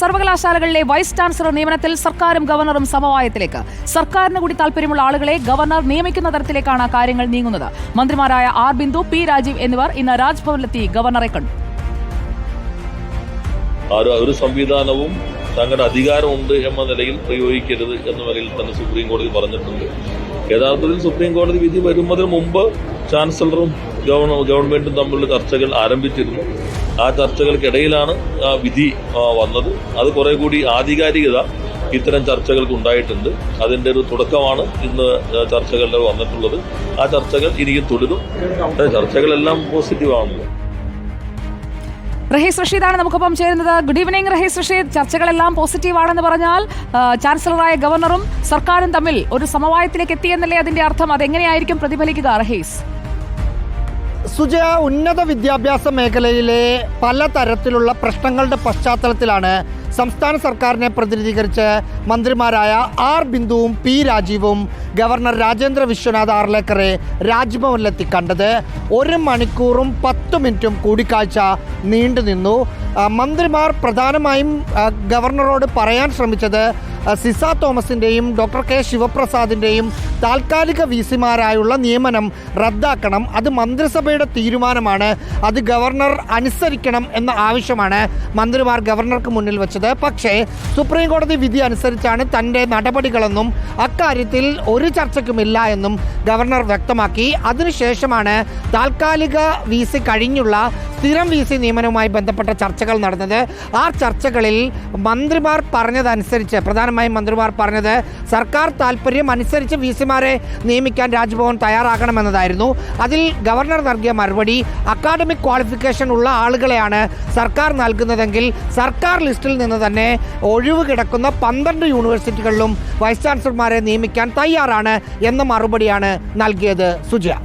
സർവകലാശാലകളിലെ vice chancellor നിയമനത്തിൽ സർക്കാരും ഗവർണറും സമവായത്തിലേക്ക്. സർക്കാരിന് കൂടി താൽപര്യമുള്ള ആളുകളെ ഗവർണർ നിയമിക്കുന്ന തരത്തിലേക്കാണ് കാര്യങ്ങൾ നീങ്ങുന്നത്. മന്ത്രിമാരായ ആർ ബിന്ദു പി രാജീവ് എന്നിവർ ഇന്ന് രാജ്ഭവനിലെത്തി ഗവർണറെ കണ്ടു. ഒരു സംവിധാനവും തങ്ങളുടെ അധികാരമുണ്ട് എന്ന നിലയിൽ പ്രയോഗിക്കരുത് എന്ന നിലയിൽ തന്നെ സുപ്രീം കോടതി പറഞ്ഞിട്ടുണ്ട്. യഥാർത്ഥത്തിൽ സുപ്രീം കോടതി വിധി വരുന്നതിന് മുമ്പ് ചാൻസലറും ഗവൺമെന്റും തമ്മിലുള്ള ചർച്ചകൾ ആരംഭിച്ചിരുന്നു. ആ ചർച്ചകൾക്കിടയിലാണ് ആ വിധി വന്നത്. അത് കുറെ കൂടി ആധികാരികത ഇത്തരം ചർച്ചകൾക്ക് ഉണ്ടായിട്ടുണ്ട്. അതിന്റെ ഒരു തുടക്കമാണ് ഇന്ന് ചർച്ചകളുടെ വന്നിട്ടുള്ളത്. ആ ചർച്ചകൾ ഇനിയും തുടരും. ചർച്ചകളെല്ലാം പോസിറ്റീവാണല്ലോ റഹീസ് റഷീദാണ് നമുക്കൊപ്പം ചേരുന്നത്. Good evening Rahees Rasheed. ചർച്ചകളെല്ലാം positive ആണെന്ന് പറഞ്ഞാൽ ചാൻസലറായ ഗവർണറും സർക്കാരും തമ്മിൽ ഒരു സമവായത്തിലേക്ക് എത്തിയെന്നല്ലേ അതിന്റെ അർത്ഥം. അതെങ്ങനെയായിരിക്കും പ്രതിഫലിക്കുക റഹീസ്? സുജയ ഉന്നത വിദ്യാഭ്യാസ മേഖലയിലെ പലതരത്തിലുള്ള പ്രശ്നങ്ങളുടെ പശ്ചാത്തലത്തിലാണ് സംസ്ഥാന സർക്കാരിനെ പ്രതിനിധീകരിച്ച് മന്ത്രിമാരായ ആർ ബിന്ദുവും പി രാജീവും ഗവർണർ രാജേന്ദ്ര വിശ്വനാഥ് ആർലേക്കറെ രാജ്ഭവനിലെത്തി കണ്ടത്. ഒരു മണിക്കൂറും പത്ത് മിനിറ്റും കൂടിക്കാഴ്ച നീണ്ടു നിന്നു. മന്ത്രിമാർ പ്രധാനമായും ഗവർണറോട് പറയാൻ ശ്രമിച്ചത് സിസ തോമസിന്റെയും ഡോക്ടർ കെ ശിവപ്രസാദിന്റെയും താൽക്കാലിക വി സിമാരായുള്ള നിയമനം റദ്ദാക്കണം. അത് മന്ത്രിസഭയുടെ തീരുമാനമാണ്. അത് ഗവർണർ അനുസരിക്കണം എന്ന ആവശ്യമാണ്. മന്ത്രിമാർ ഗവർണർക്ക് മുന്നിൽ വെച്ചത്. പക്ഷേ സുപ്രീം കോടതി വിധി അനുസരിച്ചാണ് തന്റെ നടപടികളെന്നും അക്കാര്യത്തിൽ ഒരു ചർച്ചയ്ക്കുമില്ല എന്നും ഗവർണർ വ്യക്തമാക്കി. അതിനുശേഷമാണ് താൽക്കാലിക വി സി കഴിഞ്ഞുള്ള സ്ഥിരം വി സി നിയമനവുമായി ബന്ധപ്പെട്ട ചർച്ചകൾ നടന്നത്. ആ ചർച്ചകളിൽ മന്ത്രിമാർ പറഞ്ഞതനുസരിച്ച് പ്രധാനമായും മന്ത്രിമാർ പറഞ്ഞത് സർക്കാർ താല്പര്യം അനുസരിച്ച് വി സിമാരെ നിയമിക്കാൻ രാജ്ഭവൻ തയ്യാറാക്കണമെന്നതായിരുന്നു അതിൽ ഗവർണർ നൽകിയ മറുപടി അക്കാഡമിക് ക്വാളിഫിക്കേഷൻ ഉള്ള ആളുകളെയാണ് സർക്കാർ നൽകുന്നതെങ്കിൽ സർക്കാർ ലിസ്റ്റിൽ നിന്ന് തന്നെ ഒഴിവ് കിടക്കുന്ന പന്ത്രണ്ട് യൂണിവേഴ്സിറ്റികളിലും വൈസ് ചാൻസലർമാരെ നിയമിക്കാൻ തയ്യാറാണ് എന്ന മറുപടിയാണ് നൽകിയത് സുജയ.